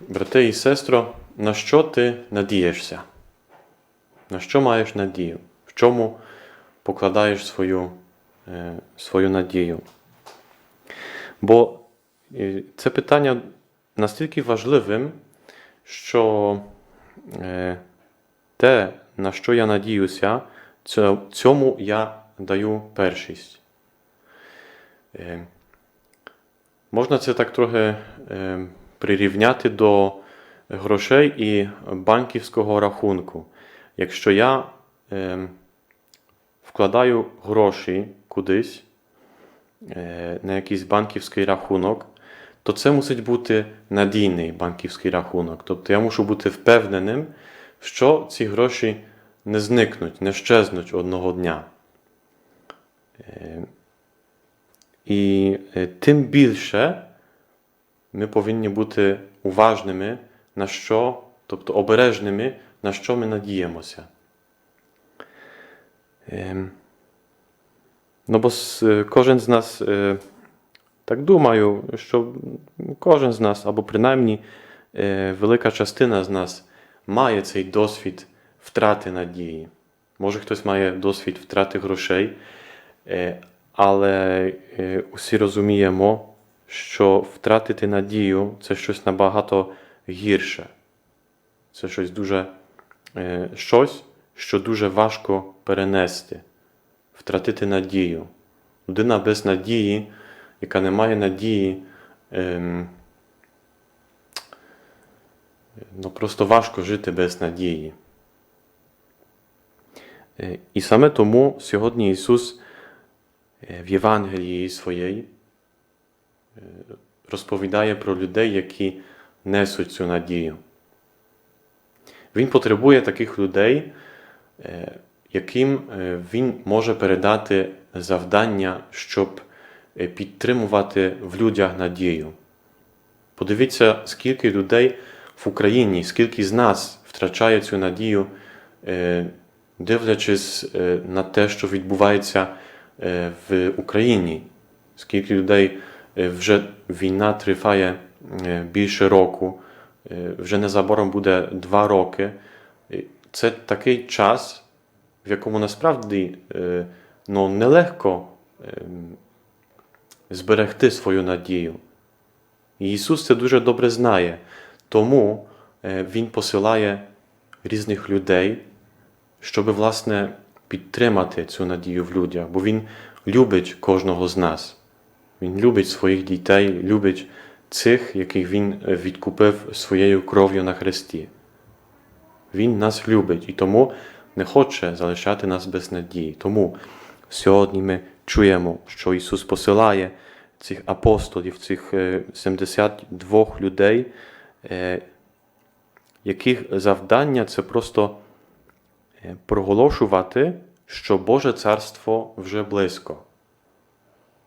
Брате і сестро, на що ти надієшся? На що маєш надію? В чому покладаєш свою, е, свою надію? Бо е, це питання настільки важливим, що е, те, на що я надіюся, цьому я даю першість. Можна це так трохи прирівняти до грошей і банківського рахунку. Якщо я е, вкладаю гроші кудись е, на якийсь банківський рахунок, то це мусить бути надійний банківський рахунок. Тобто я мушу бути впевненим, що ці гроші не зникнуть, не щезнуть одного дня. Е, І е, тим більше ми повинні бути уважними, на що, тобто обережними, на що ми надіємося. Ем, Ну, бо е, кожен з нас, е, так думаю, що кожен з нас, або принаймні е, велика частина з нас має цей досвід втрати надії. Може, хтось має досвід втрати грошей, але усі розуміємо, що втратити надію це щось набагато гірше. Це щось дуже, е, щось, що дуже важко перенести, втратити надію. Людина без надії, яка не має надії, ем, ну просто важко жити без надії. Е, І саме тому сьогодні Ісус е, в Євангелії своєї розповідає про людей, які несуть цю надію. Він потребує таких людей, е, яким е, він може передати завдання, щоб е, підтримувати в людях надію. Подивіться, скільки людей в Україні, скільки з нас втрачає цю надію, дивлячись на те, що відбувається в Україні. Скільки людей вже війна триває е, більше року, е, вже незабаром буде два роки. Це такий час, в якому насправді е, ну, нелегко ем, зберегти свою надію. І Ісус це дуже добре знає, тому е, Він посилає різних людей, щоб, власне, підтримати цю надію в людях, бо Він любить кожного з нас. Він любить своїх дітей, любить цих, яких Він е, відкупив своєю кров'ю на Христі. Він нас любить і тому не хоче залишати нас без надії. Тому сьогодні ми чуємо, що Ісус посилає цих апостолів, цих е, 72 людей, е, яких завдання це просто е, проголошувати, що Боже Царство вже близько.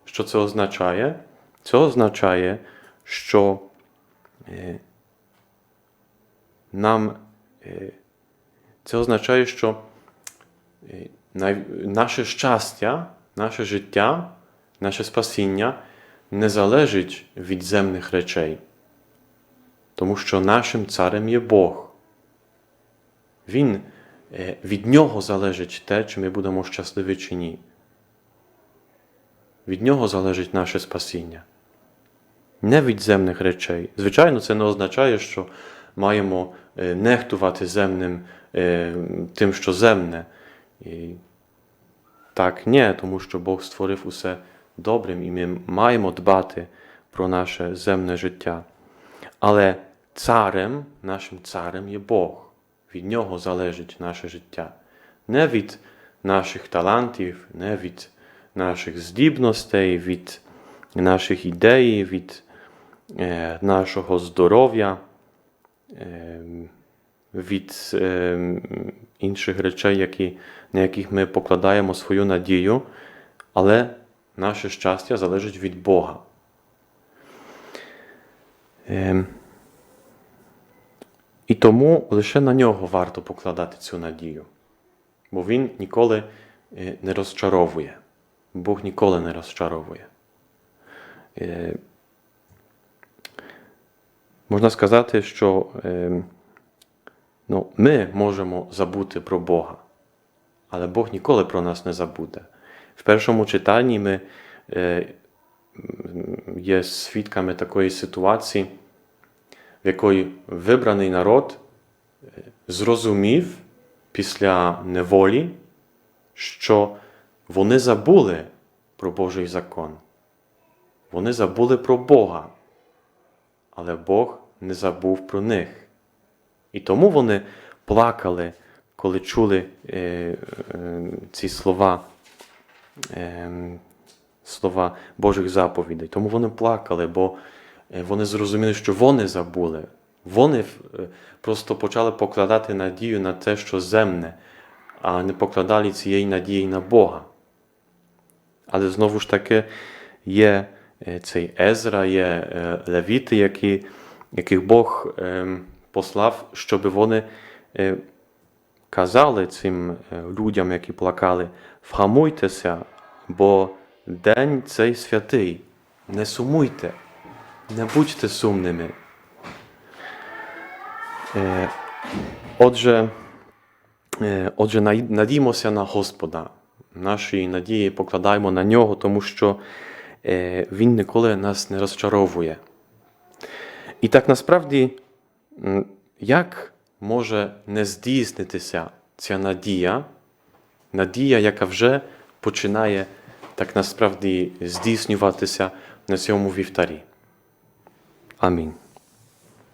Що це означає? Це означає, що е, нам е, це означає, що е, наше щастя, наше життя, наше спасіння не залежить від земних речей, тому що нашим царем є Бог. Він, від нього залежить те, чи ми будемо щасливі чи ні. Від нього залежить наше спасіння. Не від земних речей. Звичайно, це не означає, що маємо е, нехтувати земним е, тим, що земне. І так, ні, тому що Бог створив усе добрим, і ми маємо дбати про наше земне життя. Але царем, нашим царем є Бог. Від нього залежить наше життя. Не від наших талантів, не від наших здібностей, від наших ідей, від е, нашого здоров'я, е, від е, інших речей, які, на яких ми покладаємо свою надію, але наше щастя залежить від Бога. Е, і тому лише на нього варто покладати цю надію, бо Він ніколи е, не розчаровує. Бог ніколи не розчаровує. Е, можна сказати, що е, ну, ми можемо забути про Бога, але Бог ніколи про нас не забуде. В першому читанні ми е, є свідками такої ситуації, в якої вибраний народ зрозумів після неволі, що вони забули про Божий закон. Вони забули про Бога, але Бог не забув про них. І тому вони плакали, коли чули е, е, ці слова, е, слова Божих заповідей. Тому вони плакали, бо е, вони зрозуміли, що вони забули. Вони е, просто почали покладати надію на те, що земне, а не покладали цієї надії на Бога. Але знову ж таки є е, цей Езра, є е, левіти, які, яких Бог ем, послав, щоб вони е, казали цим людям, які плакали, вгамуйтеся, бо день цей святий, не сумуйте, не будьте сумними. Отже, Отже, надіймося на Господа. Наші надії покладаємо на нього, тому що е, Він ніколи нас не розчаровує. І так насправді, як може не здійснитися ця надія, надія, яка вже починає так насправді здійснюватися на цьому вівтарі. Амінь.